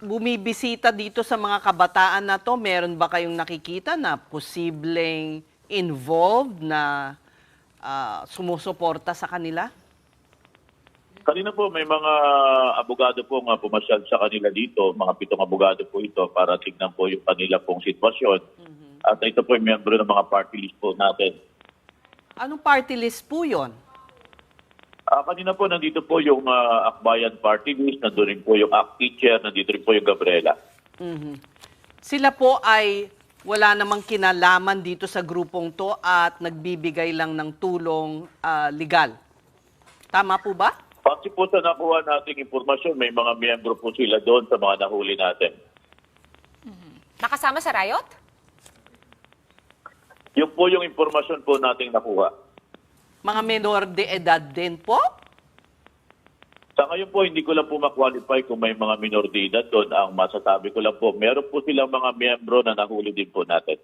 bumibisita dito sa mga kabataan na to, meron ba kayong nakikita na posibleng involved na ah, sumusuporta sa kanila? Kanina po may mga abogado po nga pumasyal sa kanila dito, mga pitong abogado po ito para tignan po yung kanila pong sitwasyon. At ito po yung miyembro ng mga party list po natin. Anong party list po yon? Ah, kanina po nandito po yung ah, Akbayan Party List, nandun rin po yung ACT Teacher, nandito rin po yung Gabriela. Mhm. Sila po ay wala namang kinalaman dito sa grupong to at nagbibigay lang ng tulong ah, legal. Tama po ba? Pati po sa nakuha nating impormasyon, may mga miyembro po sila doon sa mga nahuli natin. Nakasama sa riot? Yung po yung impormasyon po nating nakuha. Mga menor de edad din po? Sa ngayon po, hindi ko lang po ma-qualify kung may mga minor de edad doon. Ang masasabi ko lang po, meron po silang mga miyembro na nahuli din po natin.